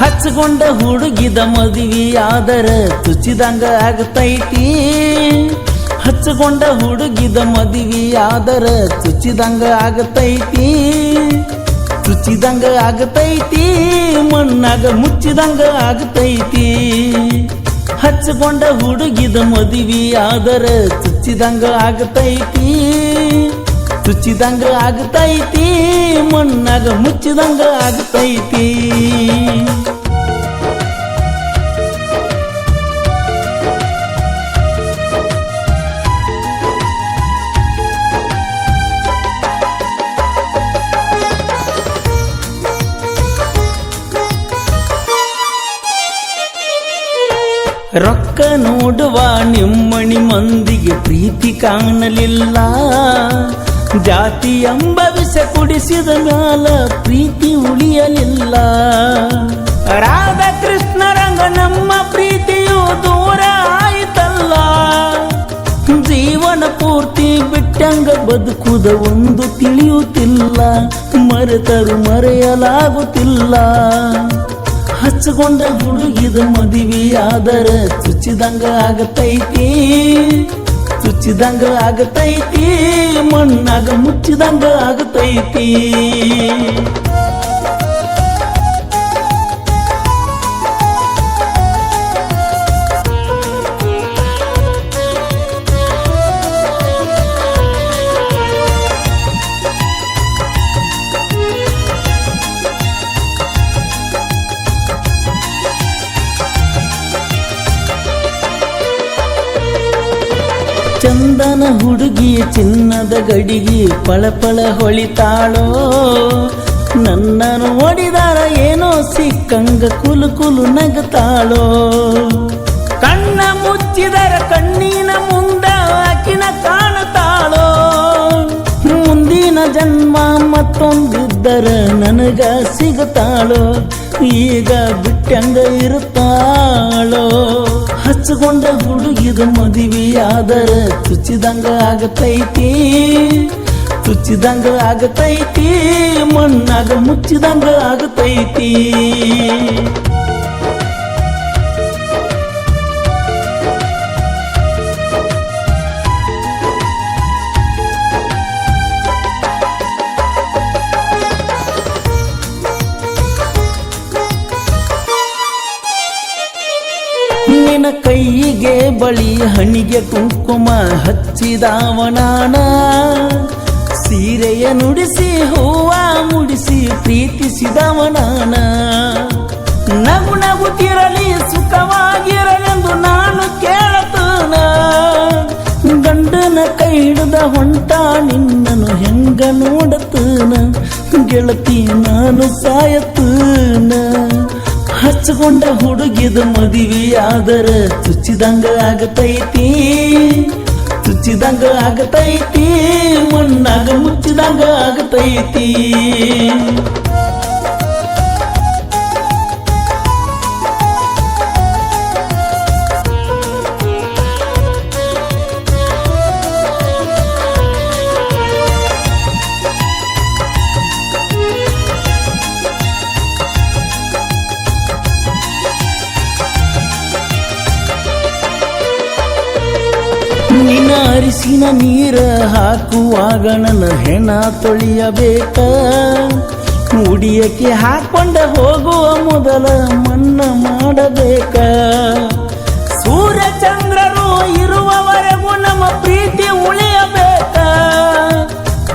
ಹಚ್ಚಗೊಂಡ ಹುಡುಗಿದ ಮದುವೆ ಆದರ ತುಚಿದಂಗ ಆಗತೈತಿ. ಹಚ್ಚಗೊಂಡ ಹುಡುಗಿದ ಮದುವೆ ಆದರ ತುಚಿದಂಗ ಆಗತೈತಿ. ತುಚಿದಂಗ ಆಗತೈತಿ, ಮಣ್ಣಾಗ ಮುಚ್ಚಿದಂಗ ಆಗತೈತಿ. ಹಚ್ಚಗೊಂಡ ಹುಡುಗಿದ ಮದುವೆ ಆದರ ತುಚ್ಚಿದಂಗ ಆಗತೈತಿ. ತುಚ್ಚಿದಂಗ ಆಗತೈತಿ, ಮಣ್ಣಾಗ ಮುಚ್ಚಿದಂಗ ಆಗತೈತಿ. ರೊಕ್ಕ ನೋಡುವ ನಿಮ್ಮಣಿ ಮಂದಿಗೆ ಪ್ರೀತಿ ಕಾಣಲಿಲ್ಲ. ಜಾತಿ ಎಂಬ ವಿಷ ಕುಡಿಸಿದ ಮ್ಯಾಲ ಪ್ರೀತಿ ಉಳಿಯಲಿಲ್ಲ. ರಾಧಾಕೃಷ್ಣ ರಂಗ ನಮ್ಮ ಪ್ರೀತಿಯು ದೂರ ಆಯಿತಲ್ಲ. ಜೀವನ ಪೂರ್ತಿ ಬಿಟ್ಟಂಗ ಬದುಕುದ ಒಂದು ತಿಳಿಯುತ್ತಿಲ್ಲ. ಮರೆತರು ಮರೆಯಲಾಗುತ್ತಿಲ್ಲ. ಹಚ್ಚಗೊಂಡ ಹುಡುಗಿದ ಮದುವೆಯಾದರ ಚುಚ್ಚಿದಂಗ ಆಗತೈತಿ. ಚುಚ್ಚಿದಂಗ ಆಗತೈತಿ ಮಣ್ಣಾಗ ಮುಚ್ಚಿದಂಗ ಆಗತೈತಿ. ಚಂದನ ಹುಡುಗಿ ಚಿನ್ನದ ಗಡಿಗೆ ಪಳಪಳ ಹೊಳಿತಾಳೋ. ನನ್ನನ್ನು ನೋಡಿದಾರ ಏನೋ ಸಿಕ್ಕಂಗ ಕುಲು ಕುಲು ನಗತಾಳೋ. ಕಣ್ಣ ಮುಚ್ಚಿದರ ಕಣ್ಣಿನ ಮುಂದ ಆಕಿನ ಕಾಣತಾಳೋ ಮುಂದಿನ ಜನ್ಮ ಮತ್ತೊಂದಿದ್ದರ ನನಗ ಸಿಗುತ್ತಾಳೋ. ಈಗ ಬಿಟ್ಟಂಗ ಇರುತ್ತಾಳೋ. ಹಚ್ಚಗೊಂಡ ಹುಡುಗಿದ ಮದುವೆಯಾದರ ತುಚ್ಚಿದಂಗ ಆಗತೈತಿ. ತುಚ್ಚಿದಂಗ ಆಗತೈತಿ ಮಣ್ಣಾಗ ಮುಚ್ಚಿದಂಗ ಆಗತೈತಿ. ಬಳಿ ಹಣಿಗೆ ಕುಂಕುಮ ಹಚ್ಚಿದಾವನಾನ. ಸೀರೆಯ ನುಡಿಸಿ ಹೂವ ಮುಡಿಸಿ ಪ್ರೀತಿಸಿದವನಾನ. ನಗು ನಗುತ್ತಿರಲಿ ಸುಖವಾಗಿರಲೆಂದು ನಾನು ಕೇಳತಾನ. ಗಂಡನ ಕೈ ಹಿಡಿದ ಹೊಂಟ ನಿನ್ನನು ಹೆಂಗ ನೋಡತಾನ. ಗೆಳತಿ ನಾನು ಸಾಯತನ. ಹಚ್ಚಗೊಂಡ ಹುಡುಗಿದ ಮದುವೆಯಾದರ ಚುಚ್ಚಿದಂಗ ಆಗತೈತಿ. ಚುಚ್ಚಿದಂಗ ಆಗತೈತಿ ಮಣ್ಣಾಗ ಮುಚ್ಚಿದಂಗ ಆಗತೈತಿ. ನಿನ್ನ ನೀರ ಹಾಕುವಾಗ ನನ್ನ ಹೆಣ ತೊಳೆಯಬೇಕ? ಮುಡಿಯಕ್ಕೆ ಹಾಕೊಂಡ ಹೋಗುವ ಮೊದಲ ಮನ್ನ ಮಾಡಬೇಕ? ಸೂರ್ಯ ಚಂದ್ರರು ಇರುವವರೆಗೂ ನಮ್ಮ ಪ್ರೀತಿ ಉಳಿಯಬೇಕ?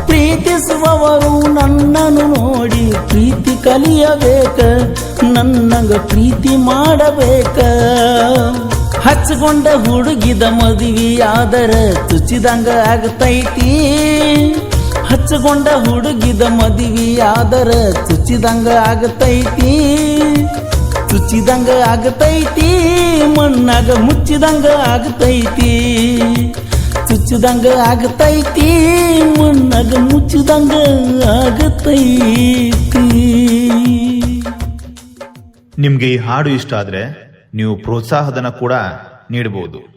ಪ್ರೀತಿಸುವವರು ನನ್ನನ್ನು ನೋಡಿ ಪ್ರೀತಿ ಕಲಿಯಬೇಕ? ನನ್ನಗ ಪ್ರೀತಿ ಮಾಡಬೇಕ? ಹಚ್ಚಗೊಂಡ ಹುಡುಗಿದ ಮದುವೆಯಾದರ ತುಚಿದಂಗ ಆಗತೈತಿ. ಹಚ್ಚಗೊಂಡ ಹುಡುಗಿದ ಮದುವೆಯಾದರ ತುಚಿದಂಗ ಆಗತೈತಿ. ತುಚಿದಂಗ ಆಗತೈತಿ, ಮಣ್ಣಾಗ ಮುಚ್ಚಿದಂಗ ಆಗತೈತಿ. ಚುಚ್ಚಿದಂಗ ಆಗತೈತಿ, ಮಣ್ಣಾಗ ಮುಚ್ಚಿದಂಗ ಆಗತೈತಿ. ನಿಮಗೆ ಈ ಹಾಡು ಇಷ್ಟ ಆದರೆ ನೀವು ಪ್ರೋತ್ಸಾಹಧನ ಕೂಡ ನೀಡಬಹುದು